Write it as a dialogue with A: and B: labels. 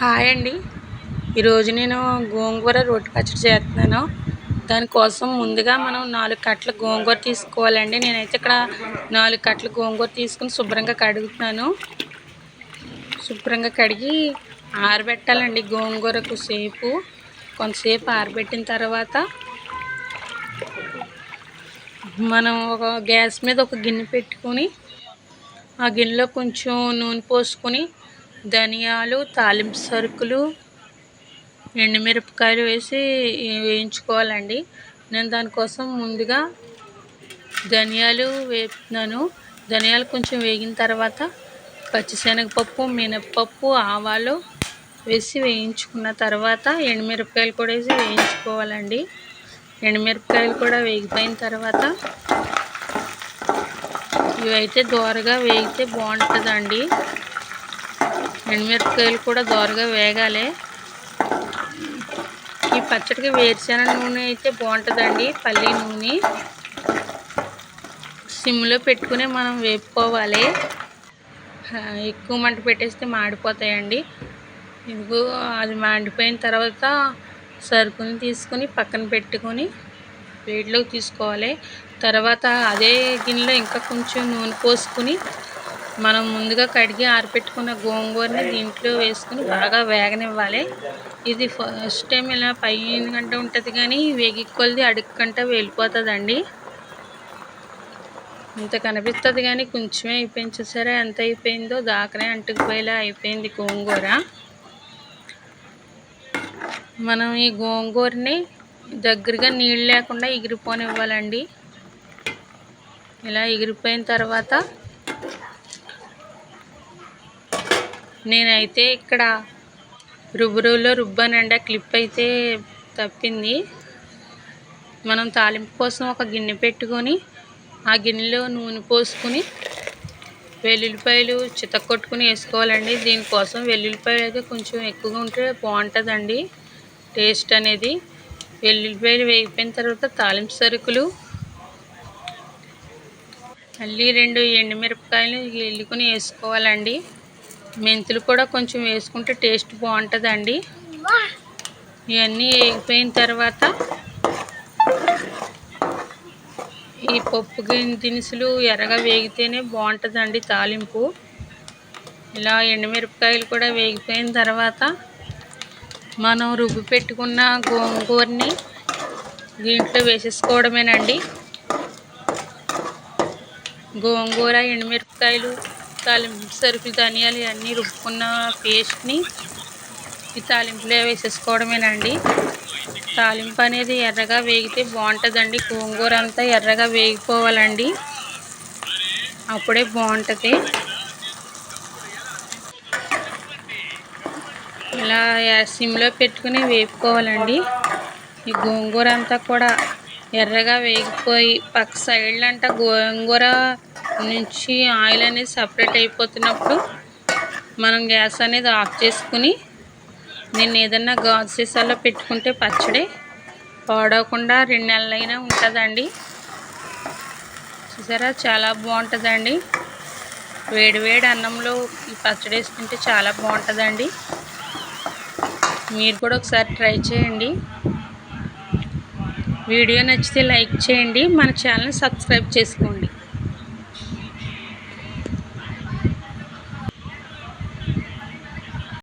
A: Hi అండి. ఈరోజు నేను గోంగూర రొట్టె పచ్చడి చేస్తున్నాను. దానికోసం ముందుగా మనం నాలుగు కట్టలు గోంగూర తీసుకోవాలండి. నేనైతే ఇక్కడ నాలుగు కట్టలు గోంగూర తీసుకుని శుభ్రంగా కడుగుతున్నాను. శుభ్రంగా కడిగి ఆరబెట్టాలండి గోంగూరకు సేపు. కొంతసేపు ఆరబెట్టిన తర్వాత మనం ఒక గ్యాస్ మీద ఒక గిన్నె పెట్టుకొని ఆ గిన్నెలో కొంచెం నూనె పోసుకొని ధనియాలు తాలింపు సరుకులు ఎండుమిరపకాయలు వేసి వేయించుకోవాలండి. నేను దానికోసం ముందుగా ధనియాలు వేపుతున్నాను. ధనియాలు కొంచెం వేగిన తర్వాత పచ్చిశనగపప్పు మినప్పప్పు ఆవాలు వేసి వేయించుకున్న తర్వాత ఎండుమిరపకాయలు కూడా వేసి వేయించుకోవాలండి. ఎండుమిరపకాయలు కూడా వేగిపోయిన తర్వాత ఇవైతే దోరగా వేగితే బాగుంటుందండి. ఎండుమిరపకాయలు కూడా దోరగా వేగాలి. ఈ పచ్చడికి వేరుశెనగ నూనె అయితే బాగుంటుందండి పల్లి నూనె. సిమ్లో పెట్టుకుని మనం వేపుకోవాలి. ఎక్కువ మంట పెట్టేస్తే మాడిపోతాయండి. ఇదిగో అది మాడిపోయిన తర్వాత సరుకుని తీసుకుని పక్కన పెట్టుకొని ప్లేట్లోకి తీసుకోవాలి. తర్వాత అదే గిన్నెలో ఇంకా కొంచెం నూనె పోసుకుని మనం ముందుగా కడిగి ఆరపెట్టుకున్న గోంగూరని దీంట్లో వేసుకుని బాగా వేగనివ్వాలి. ఇది ఫస్ట్ టైం ఇలా పైన గంట ఉంటుంది కానీ వేగి కొలిది అడుగు గంట వెళ్ళిపోతుందండి ఇంత కనిపిస్తుంది కానీ కొంచెమే అయిపోయింది చూసారా? ఎంత అయిపోయిందో దాకనే అంటుకుపోయేలా అయిపోయింది గోంగూర. మనం ఈ గోంగూరని దగ్గరగా నీళ్ళు లేకుండా ఎగిరిపోనివ్వాలండి. ఇలా ఎగిరిపోయిన తర్వాత నేనైతే ఇక్కడ రుబ్బురులో రుబ్బానండి ఆ క్లిప్ అయితే తప్పింది. మనం తాలింపు కోసం ఒక గిన్నె పెట్టుకొని ఆ గిన్నెలో నూనె పోసుకుని వెల్లుల్లిపాయలు చితక్కొట్టుకుని వేసుకోవాలండి. దీనికోసం వెల్లుల్లిపాయలు అయితే కొంచెం ఎక్కువగా ఉంటే బాగుంటుందండి టేస్ట్ అనేది. వెల్లుల్లిపాయలు వేగిపోయిన తర్వాత తాలింపు సరుకులు మళ్ళీ రెండు ఎండుమిరపకాయలు ఎల్లుకొని వేసుకోవాలండి. మెంతులు కూడా కొంచెం వేసుకుంటే టేస్ట్ బాగుంటుందండి. ఇవన్నీ వేగిపోయిన తర్వాత ఈ పప్పు దినుసులు ఎర్రగా వేగితేనే బాగుంటుందండి తాలింపు. ఇలా ఎండుమిరపకాయలు కూడా వేగిపోయిన తర్వాత మనం రుబ్బు పెట్టుకున్న గోంగూరని దీంట్లో వేసేసుకోవడమేనండి. గోంగూర ఎండుమిరపకాయలు తాలింపు సరుకులు ధనియాలు ఇవన్నీ రుబ్బుకున్న పేస్ట్ని ఈ తాలింపులో వేసేసుకోవడమేనండి. తాలింపు అనేది ఎర్రగా వేగితే బాగుంటుందండి. గోంగూర అంతా ఎర్రగా వేగిపోవాలండి. అప్పుడే బాగుంటుంది. ఇలా సిమ్లో పెట్టుకుని వేపుకోవాలండి. ఈ గోంగూర అంతా కూడా ఎర్రగా వేగిపోయి పక్క సైడ్లు అంట గోంగూర నుంచి ఆయిల్ అనేది సపరేట్ అయిపోతున్నప్పుడు మనం గ్యాస్ అనేది ఆఫ్ చేసుకుని నేను ఏదన్నా గాజు సీసాలో పెట్టుకుంటే పచ్చడి పాడవకుండా రెండు నెలలైనా ఉంటుందండి. చూసారా? చాలా బాగుంటుందండి. వేడివేడి అన్నంలో ఈ పచ్చడి వేసుకుంటే చాలా బాగుంటుందండి. మీరు కూడా ఒకసారి ట్రై చేయండి. వీడియో నచ్చితే లైక్ చేయండి మన ఛానల్ సబ్స్క్రైబ్ చేసుకోండి.